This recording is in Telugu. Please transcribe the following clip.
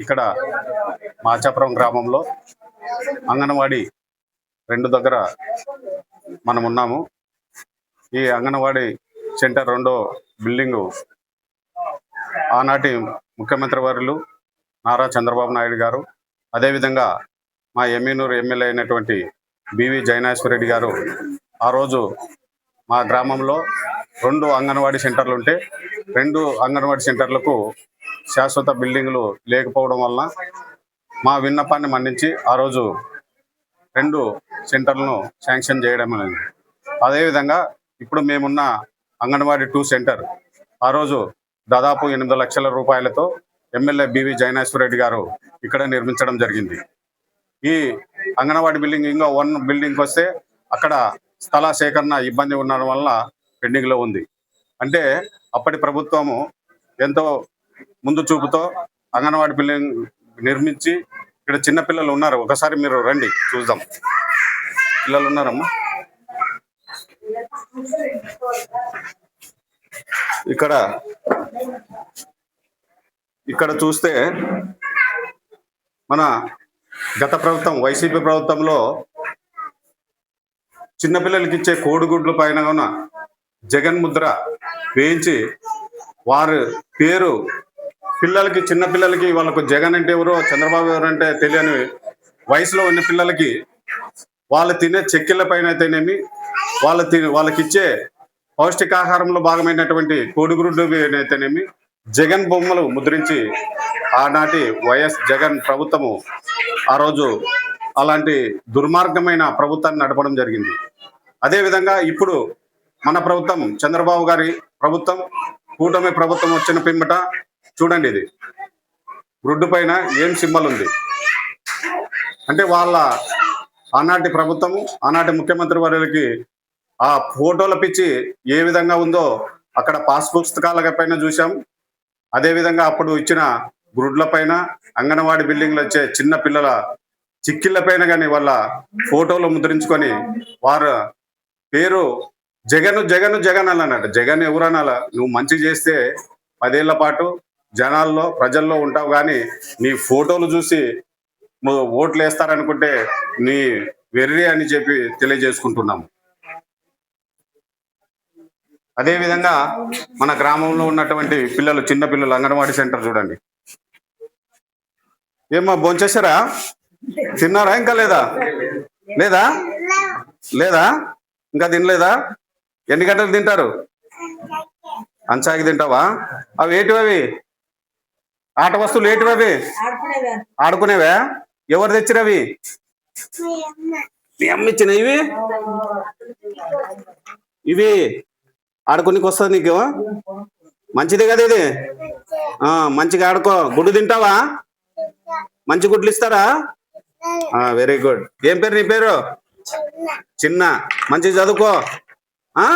ఇక్కడ మాచాపురం గ్రామంలో అంగన్వాడీ రెండు దగ్గర మనం ఉన్నాము. ఈ అంగన్వాడీ సెంటర్ రెండో బిల్డింగు ఆనాటి ముఖ్యమంత్రి వర్యులు నారా చంద్రబాబు నాయుడు గారు అదేవిధంగా మా ఎమ్మినూరు ఎమ్మెల్యే అయినటువంటి బివి జైనాశ్వరరెడ్డి గారు ఆ రోజు మా గ్రామంలో రెండు అంగన్వాడీ సెంటర్లు ఉంటే రెండు అంగన్వాడీ సెంటర్లకు శాశ్వత బిల్డింగులు లేకపోవడం వలన మా విన్నపాన్ని మన్నించి ఆ రోజు రెండు సెంటర్లను శాంక్షన్ చేయడం అనేది. అదేవిధంగా ఇప్పుడు మేమున్న అంగన్వాడీ టూ సెంటర్ ఆ రోజు దాదాపు ఎనిమిది లక్షల రూపాయలతో ఎమ్మెల్యే బివి జయనేశ్వరరెడ్డి గారు ఇక్కడ నిర్మించడం జరిగింది. ఈ అంగన్వాడీ బిల్డింగ్ ఇంకా వన్ బిల్డింగ్కి వస్తే అక్కడ స్థల సేకరణ ఇబ్బంది ఉండడం వల్ల పెండింగ్లో ఉంది. అంటే అప్పటి ప్రభుత్వము ఎంతో ముందు చూపుతో అంగన్వాడి బిల్డింగ్ నిర్మించి ఇక్కడ చిన్న పిల్లలు ఉన్నారు. ఒకసారి మీరు రండి చూద్దాం. పిల్లలు ఉన్నారమ్మా. ఇక్కడ ఇక్కడ చూస్తే మన గత ప్రభుత్వం వైసీపీ ప్రభుత్వంలో చిన్నపిల్లలకి ఇచ్చే కోడిగుడ్ల పైన ఉన్న జగన్ ముద్ర వేయించి వారి పేరు పిల్లలకి చిన్న పిల్లలకి వాళ్ళకు జగన్ అంటే ఎవరో చంద్రబాబు ఎవరంటే అంటే తెలియని వయసులో ఉన్న పిల్లలకి వాళ్ళు తినే చెక్కిళ్ళ పైన అయితేనేమి వాళ్ళ తి వాళ్ళకి ఇచ్చే పౌష్టికాహారంలో భాగమైనటువంటి కోడిగురుడు అయితేనేమి జగన్ బొమ్మలు ముద్రించి ఆనాటి వైఎస్ జగన్ ప్రభుత్వము ఆ రోజు అలాంటి దుర్మార్గమైన ప్రభుత్వాన్ని నడపడం జరిగింది. అదేవిధంగా ఇప్పుడు మన ప్రభుత్వం చంద్రబాబు గారి ప్రభుత్వం కూటమి ప్రభుత్వం వచ్చిన పిమ్మట చూడండి ఇది. గుడ్డు పైన ఏం సింబల్ ఉంది? అంటే వాళ్ళ ఆనాటి ప్రభుత్వము ఆనాటి ముఖ్యమంత్రి వారికి ఆ ఫోటోల పిచ్చి ఏ విధంగా ఉందో అక్కడ పాస్ పుస్తకాల పైన చూసాం అదే విధంగా అప్పుడు ఇచ్చిన గ్రుడ్ల పైన అంగన్వాడి బిల్డింగ్లు వచ్చే చిన్న పిల్లల చిక్కిళ్ళ పైన కానీ వాళ్ళ ఫోటోలు ముద్రించుకొని వారు పేరు జగన్ జగన్ జగన్ అన్నట్టు జగన్ ఎవరనాల? నువ్వు మంచి చేస్తే పదేళ్ళ పాటు జనాల్లో ప్రజల్లో ఉంటావు కానీ నీ ఫోటోలు చూసి నువ్వు ఓట్లు వేస్తారనుకుంటే నీ వెర్రి అని చెప్పి తెలియజేసుకుంటున్నాము. అదేవిధంగా మన గ్రామంలో ఉన్నటువంటి పిల్లలు చిన్న పిల్లలు అంగన్వాడీ సెంటర్ చూడండి. ఏమ్మా భోంచేశారా? తిన్నారా ఇంకా లేదా? లేదా? లేదా? ఇంకా తినలేదా? ఎన్ని గంటలు తింటారు? అంచాకి తింటావా? అవి ఏటివి అవి ఆట వస్తువులు ఏటివి అవి? ఆడుకునేవా? ఎవరు తెచ్చినవి? మీ అమ్మ. ఇచ్చిన ఇవి? ఇవి? ఆడుకునికి వస్తుంది నీకు? మంచిదే కదా ఇది? మంచిగా ఆడుకో. గుడ్డు తింటావా? మంచి గుడ్లు ఇస్తారా? వెరీ గుడ్ ఏం పేరు నీ పేరు? చిన్న. మంచిగా చదువుకో. ఆ?